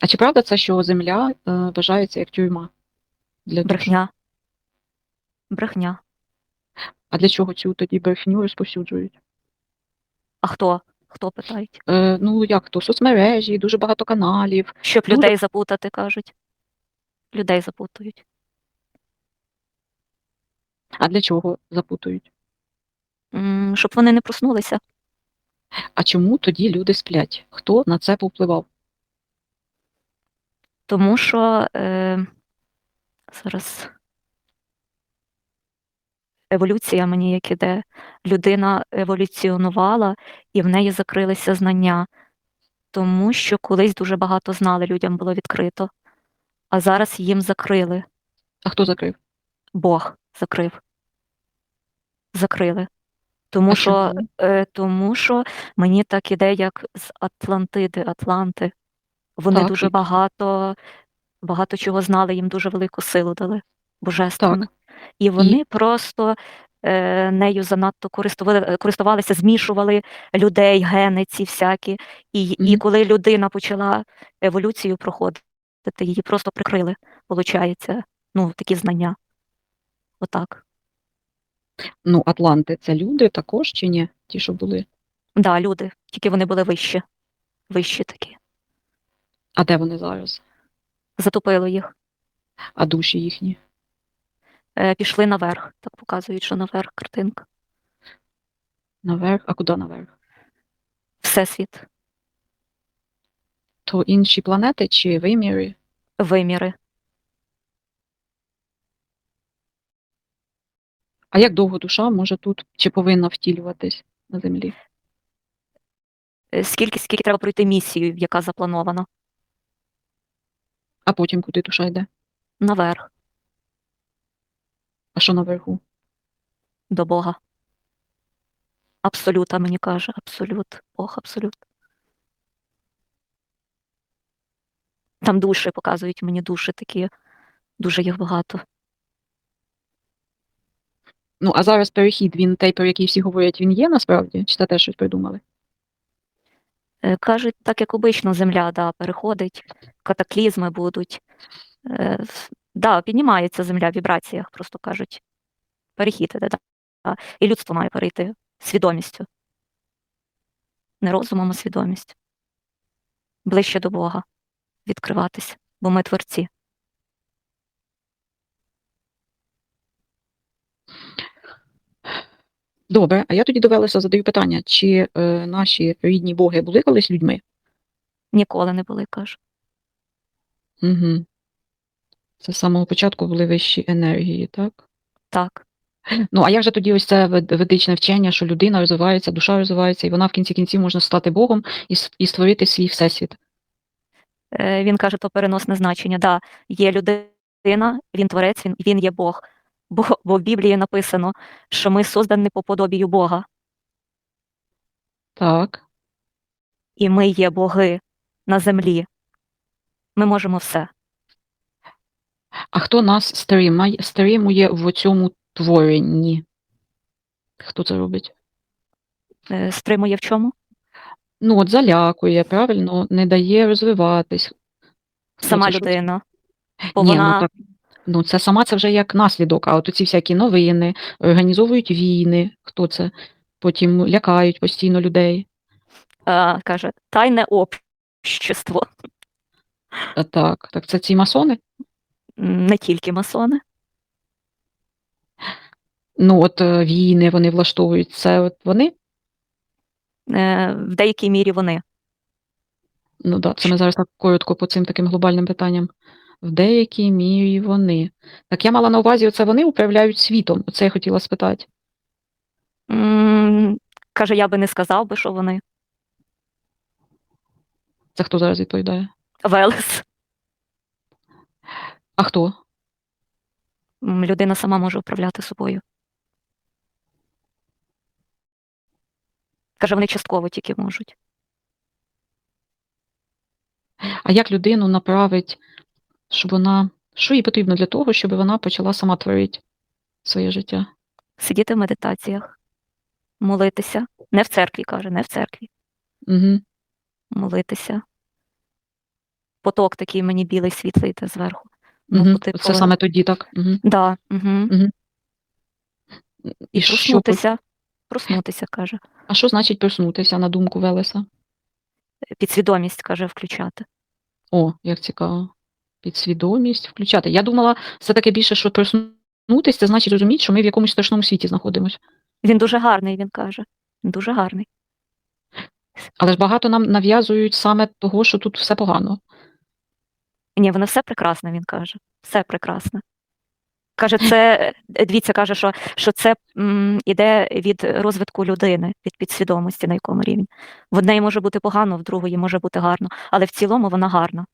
А чи правда це, що земля е, вважається як тюрма? Для? Брехня. Брехня. А для чого цю тоді брехню розповсюджують? А хто? Хто питають? Е, ну як то? Соцмережі, дуже багато каналів. Щоб Ну, людей запутати, кажуть. Людей запутують. А для чого запутують? М, Щоб вони не проснулися. А чому тоді люди сплять? Хто на це повпливав? Тому що е, зараз еволюція мені як іде. Людина еволюціонувала і в неї закрилися знання. Тому що колись дуже багато знали, людям було відкрито, а зараз їм закрили. А хто закрив? Бог закрив. Закрили. Тому А що, е, тому що мені так іде, як з Атлантиди, Атланти. Вони Так, дуже багато, багато чого знали, їм дуже велику силу дали, божественну. І вони просто е, нею занадто користували, е, користувалися, змішували людей, гени ці всякі. І, і коли людина почала еволюцію проходити, її просто прикрили, виходить, ну, такі знання. Отак. Ну, Атланти це люди також чи ні? Ті, що були. Да, люди, тільки вони були вищі. Вищі такі. А де вони зараз? Затопило їх. А душі їхні? Е, пішли наверх. Так показують, що наверх картинка. Наверх? А куди наверх? Всесвіт, То інші планети чи виміри? виміри. А як довго душа може тут чи повинна втілюватись на землі? Е, Скільки, скільки треба пройти місію, яка запланована? А потім куди душа йде? Наверх, А що наверху? до Бога. Абсолюта мені каже, абсолют, Бог, абсолют. Там душі показують мені душі такі, дуже їх багато. Ну, а зараз перехід, він той, про який всі говорять, він є насправді? Чи це теж щось придумали? Е, Кажуть, так як обично земля да, переходить, катаклізми будуть. Е, Да, піднімається земля в вібраціях, просто кажуть. Перехід іде, да. І людство має перейти свідомістю. Не розумом, а свідомістю. Ближче до Бога відкриватися, бо ми творці. Добре, а я тоді довелося задаю питання, чи е, наші рідні боги були колись людьми? Ніколи не були, кажу. Угу. Це з самого початку були вищі енергії, так? Так. Ну, а як же тоді ось це ведичне вчення, що людина розвивається, душа розвивається, і вона в кінці кінців може стати Богом і, і створити свій всесвіт? Е, Він каже, то переносне значення. Да, є людина, він творець, він, він є Бог. Бо, бо в Біблії написано, що ми создані по подобію Бога, Так. і ми є боги на землі. Ми можемо все. А хто нас стримає, стримує в цьому творенні? Хто це робить? Е, Стримує в чому? Ну, от залякує, правильно, не дає розвиватись. Сама це? людина. Бо Ні, вона ну так. Ну, це сама це вже як наслідок, а от ці всякі новини, організовують війни, хто це? Потім лякають постійно людей. е, каже, тайне общество. А, так, так це ці масони? Не тільки масони. Ну, от е, війни вони влаштовують. Це от вони? Е, В деякій мірі вони. Ну так, це ми зараз так коротко по цим таким глобальним питанням. В деякій мірі вони. Так я мала на увазі, оце вони управляють світом. Оце я хотіла спитати. М, Каже, я би не сказав би, що вони. Це хто зараз відповідає? Велес. А хто? М, Людина сама може управляти собою. Каже, вони частково тільки можуть. А як людину направить, щоб вона. Що їй потрібно для того, щоб вона почала сама творити своє життя? Сидіти в медитаціях, молитися. Не в церкві, каже, не в церкві. Угу. Молитися. поток такий мені білий світлий йде зверху. Ну, Угу. типу, Це саме тоді так. Угу. да, угу. І що, проснутися. Проснутися, каже. а що значить проснутися на думку Велеса? Підсвідомість, каже, включати. О, як цікаво. Підсвідомість включати. Я думала, все таки більше, що проснутися, це значить розуміти, що ми в якомусь страшному світі знаходимося. Він дуже гарний, він каже. Він дуже гарний. Але ж багато нам нав'язують саме того, що тут все погано. Ні, воно все прекрасне, він каже. Все прекрасне. Каже, це е, дивіться, каже, що, що це м, іде від розвитку людини, від підсвідомості, на якому рівні. В однеї може бути погано, в другої може бути гарно, але в цілому вона гарна.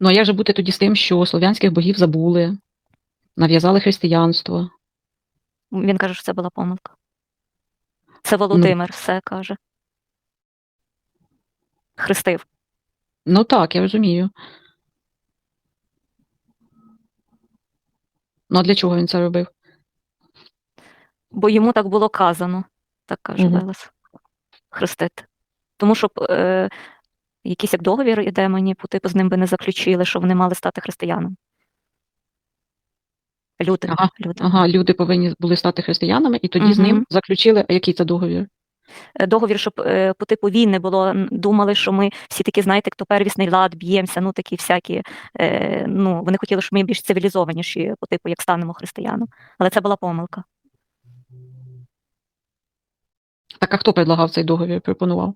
Ну а як же бути тоді з тим, що слов'янських богів забули, нав'язали християнство? Він каже, що це була помилка. Це Володимир все каже. Хрестив. Ну так, я розумію. Ну а для чого він це робив? Бо йому так було казано, так каже Мгм. Велес. Хрестити. Тому що е, якийсь як договір іде мені, по типу з ним би не заключили, що вони мали стати християнами. Люди, Ага, люди. Ага, люди повинні були стати християнами, і тоді з ним заключили, який це договір? Е, Договір, щоб е, по типу війни було, думали, що ми всі такі, знаєте, хто первісний лад, б'ємося, ну такі всякі. Е, ну, вони хотіли, щоб ми більш цивілізованіші, по типу, як станемо християнам. Але це була помилка. Так а хто предлагав цей договір, пропонував?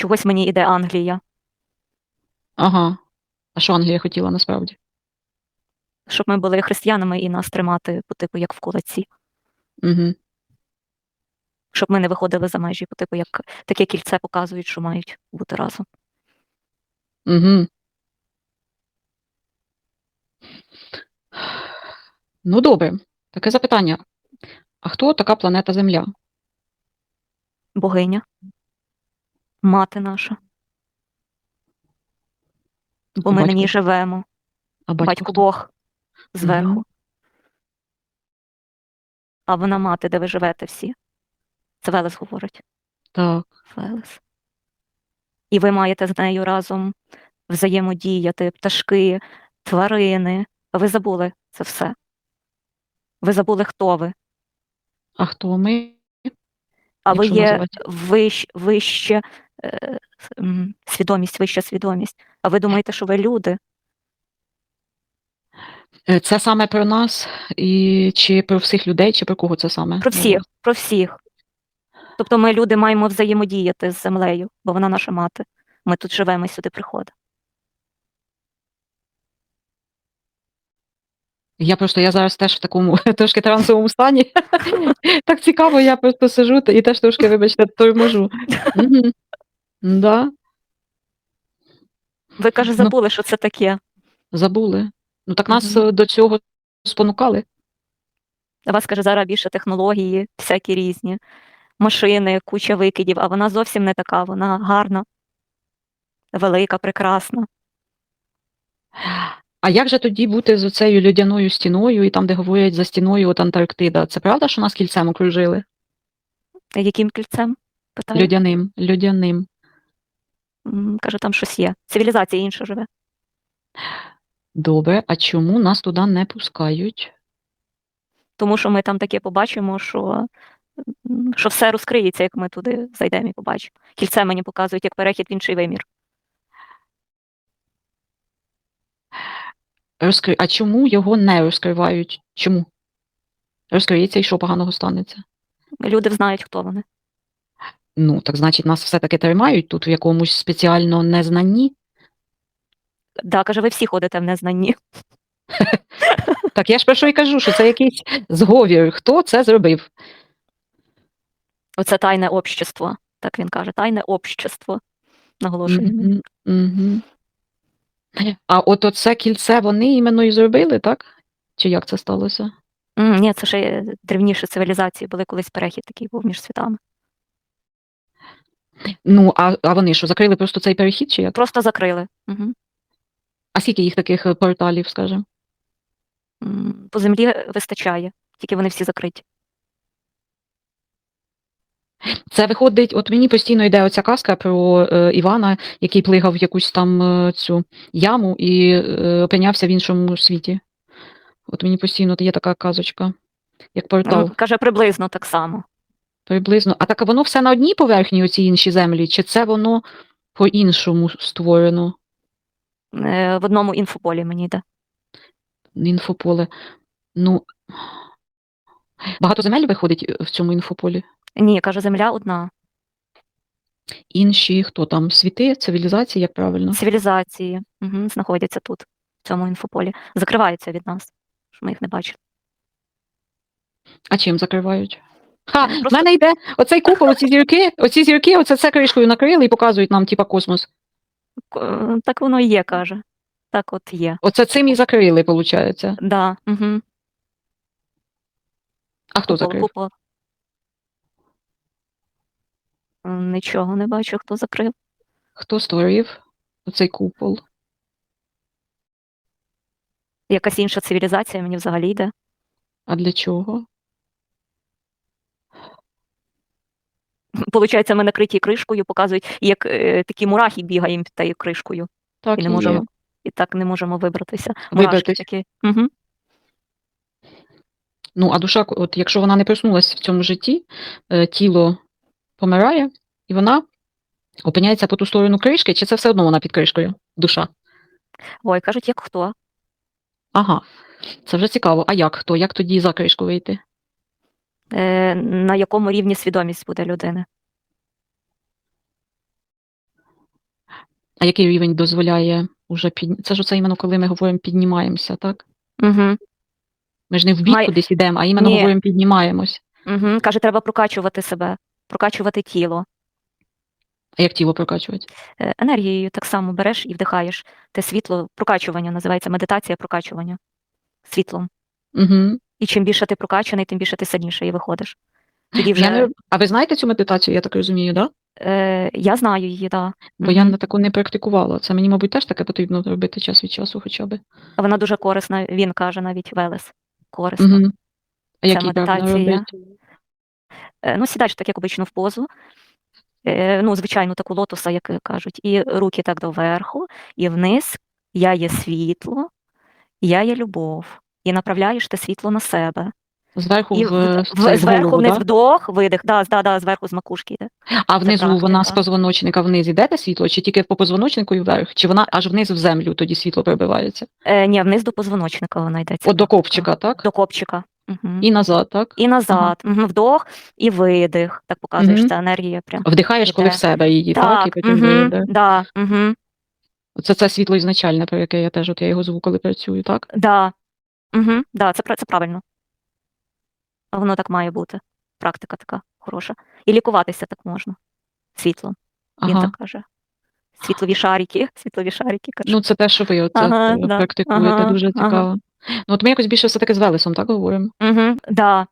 Чогось мені іде Англія, Ага. А що Англія хотіла насправді? щоб ми були християнами і нас тримати, по типу, як в кулаці. Угу. щоб ми не виходили за межі, по типу, як таке кільце показують, що мають бути разом. Угу. Ну, добре. Таке запитання. А хто така планета Земля? Богиня, мати наша. Бо ми на ній живемо. А Батько, батько. Бог зверху. Мгм. А вона мати, де ви живете всі. Це Велес говорить. Так. Велес. І ви маєте з нею разом взаємодіяти, пташки, тварини. А ви забули це все. Ви забули, хто ви. А хто ми? А ви є називати. вищ, вище свідомість, вища свідомість. А ви думаєте, що ви люди? Е, Це саме про нас, і чи про всіх людей, чи про кого це саме? Про всіх, про всіх. Тобто ми, люди, маємо взаємодіяти з землею, бо вона наша мати. Ми тут живемо і сюди приходимо. Я просто я зараз теж в такому трошки трансовому стані. Так цікаво, я просто сижу і теж трошки, вибачте, торможу. Да, Ви каже, Ну. забули, що це таке. забули. Ну так нас Мгм. е, до цього спонукали. У вас каже, зараз більше технології, всякі різні, машини, куча викидів, а вона зовсім не така, вона гарна, велика, прекрасна. А як же тоді бути з оцею льодяною стіною, і там, де говорять за стіною от Антарктида? Це правда, що нас кільцем окружили? Яким кільцем? Питаю. Льодяним, льодяним. Каже, там щось є. Цивілізація інша живе. Добре, а чому нас туди не пускають? Тому що ми там таке побачимо, що, що все розкриється, як ми туди зайдемо і побачимо. Кільце мені показують як перехід в інший вимір. Розкри... А чому його не розкривають? Чому? Розкриється і що поганого станеться? Люди знають, хто вони. Ну, так значить, нас все-таки тримають тут в якомусь спеціально незнанні. Да, каже, ви всі ходите в незнанні. Так я ж про що й кажу, що це якийсь зговір. Хто це зробив? Оце тайне общество. Так він каже, тайне общество. Наголошує. він. Мгм, мгм. А от оце кільце вони іменно і зробили, так? Чи як це сталося? М, Ні, це ще древніші цивілізації були колись перехід такий був між світами. Ну, а, а вони що, закрили просто цей перехід, чи як? Просто закрили. Угу. А скільки їх таких е, порталів, скажімо? По землі вистачає, тільки вони всі закриті. Це виходить, от мені постійно йде оця казка про е, Івана, який плигав в якусь там е, цю яму і е, опинявся в іншому світі. От мені постійно є така казочка, як портал. Каже, приблизно так само. Приблизно. А так воно все на одній поверхні, оці інші землі, чи це воно по-іншому створено? Е, В одному інфополі мені йде. Інфополе. Ну. Багато земель виходить е, в цьому інфополі. Ні, каже, земля одна. Інші, хто там, світи, цивілізації, як правильно? Цивілізації угу, знаходяться тут, в цьому інфополі. Закриваються від нас, щоб ми їх не бачили. А чим закривають? Ха, в Просто- мене йде оцей купол, оці зірки, оці зірки, оце це кришкою накрили і показують нам, типа, космос. К- е, Так воно і є, каже. Так от є. Оце цим і закрили, виходить. Да, угу. А хто Купол, закрив? купол. М, Нічого не бачу, хто закрив. Хто створив оцей купол? Якась інша цивілізація мені взагалі йде. А для чого? Получається, ми накриті кришкою, показують, як е, такі мурахи бігаємо під тією кришкою. Так, і не можемо. є. І так не можемо вибратися. Мурашки Вибратись. такі. Угу. Ну, а душа, от якщо вона не проснулася в цьому житті, е, тіло помирає, і вона опиняється по ту сторону кришки, чи це все одно вона під кришкою? Душа? Ой, кажуть, як хто? Ага. Це вже цікаво. А як хто? Як тоді за кришку вийти? Е, на якому рівні свідомість буде людини? А який рівень дозволяє уже під... Це ж оце іменно коли ми говоримо піднімаємося, так? Угу. Ми ж не в бік Має- кудись ідемо, а іменно Ні. говоримо піднімаємось. Угу. Каже, треба прокачувати себе, прокачувати тіло. А як тіло прокачувати? Е, енергією так само береш і вдихаєш. Те світло, прокачування називається медитація прокачування світлом. Угу. І чим більше ти прокачаний, тим більше ти сильніше і виходиш. Тоді вже Я не... А ви знаєте цю медитацію, я так розумію, да? е, я знаю її, да. Бо я на таку не практикувала. Це мені, мабуть, теж таке потрібно робити час від часу хоча б. Вона дуже корисна, він каже навіть Велес. Корисна. Угу. А які медитація. Е, Ну, сідаєш так, як обично, в позу. Е, Ну, звичайно, таку лотоса, як кажуть, і руки так доверху, і вниз. Я є світло, я є любов. І направляєш те світло на себе. Зверху І в, в, в, зверху голову, вниз да? вдох, видих, да, да, да, зверху з макушки йде. А внизу вона з позвоночника вниз іде те світло, чи тільки по позвоночнику і вверх? Чи вона аж вниз в землю тоді світло прибивається? Е, ні, вниз до позвоночника вона йде. От до практика. ковчика, так? До копчика. Угу. І назад, так? І назад. Угу. Вдох і видих. Так показуєш, Мгм. це енергія прям. Вдихаєш, коли в себе її, так? І потім угу, вийде. да, угу, Це це світло ізначальне, про яке я теж от я його зву, коли працюю, так? да, угу, да, це, це правильно. Воно так має бути. Практика така хороша. І лікуватися так можна. Світлом. Він Ага. так каже. Світлові шарики, світлові шарики каже. Ну, це те, що ви оце Ага, е, да. практикуєте, Ага, дуже ага. цікаво. Ну, от ми якось більше все-таки з Велесом, так говоримо? Угу, да,